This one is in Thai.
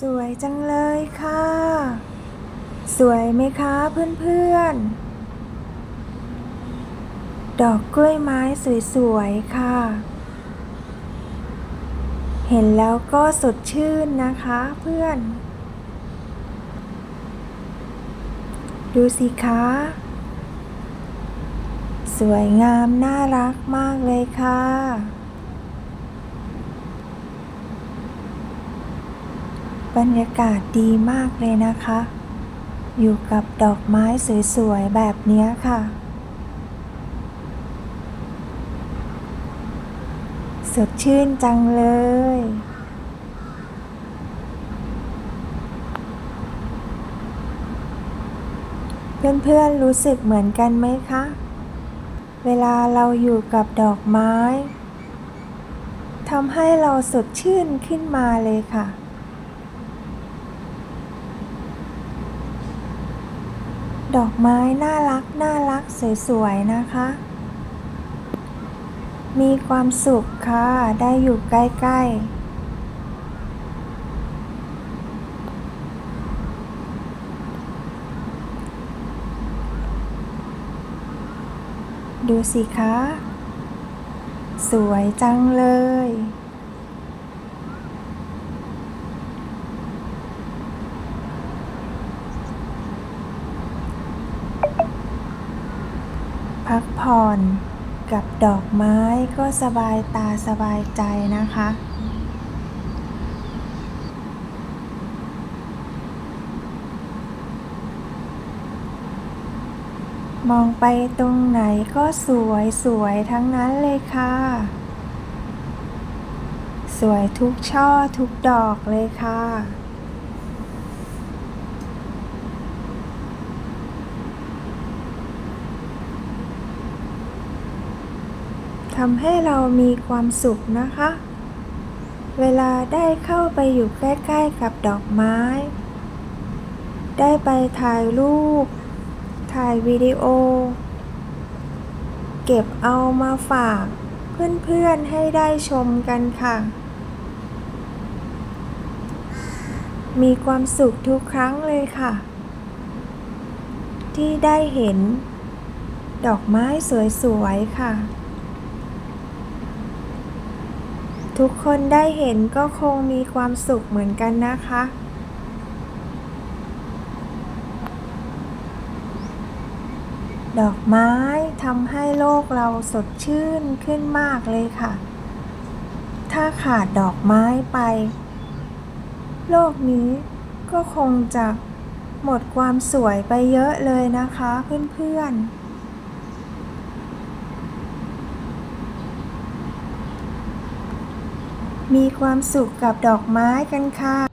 สวยจังเลยค่ะ สวยไหมคะเพื่อนๆ ดอกกล้วยไม้สวยๆ ค่ะ เห็นแล้วก็สดชื่นนะคะเพื่อน ดูสิคะ สวยงามน่ารักมากเลยค่ะ บรรยากาศดีมากเลยนะคะ อยู่กับดอกไม้สวยๆ แบบนี้ค่ะ สดชื่นจังเลย เพื่อนๆรู้สึกเหมือนกันไหมคะ เวลาเราอยู่กับดอกไม้ทำให้เราสดชื่นขึ้นมาเลยค่ะ ดอกไม้น่ารักน่ารักสวยๆนะคะ มีความสุขค่ะ ได้อยู่ใกล้ๆดูสิคะ สวยจังเลย พักผ่อนกับดอกไม้ก็สบายตาสบายใจนะคะ มองไปตรงไหนก็สวยสวยทั้งนั้นเลยค่ะ สวยทุกช่อทุกดอกเลยค่ะำให้เรามีความสุขนะคะ เวลาได้เข้าไปอยู่ใกล้ ๆ กับดอกไม้ ได้ไปถ่ายรูป ถ่ายวิดีโอ เก็บเอามาฝากเพื่อนๆให้ได้ชมกันค่ะ มีความสุขทุกครั้งเลยค่ะ ที่ได้เห็น ดอกไม้สวยๆค่ะ ทุกคนได้เห็นก็คงมีความสุขเหมือนกันนะคะ ดอกไม้ทำให้โลกเราสดชื่นขึ้นมากเลยค่ะ ถ้าขาดดอกไม้ไป โลกนี้ก็คงจะหมดความสวยไปเยอะเลยนะคะเพื่อนๆ มีความสุขกับดอกไม้กันค่ะ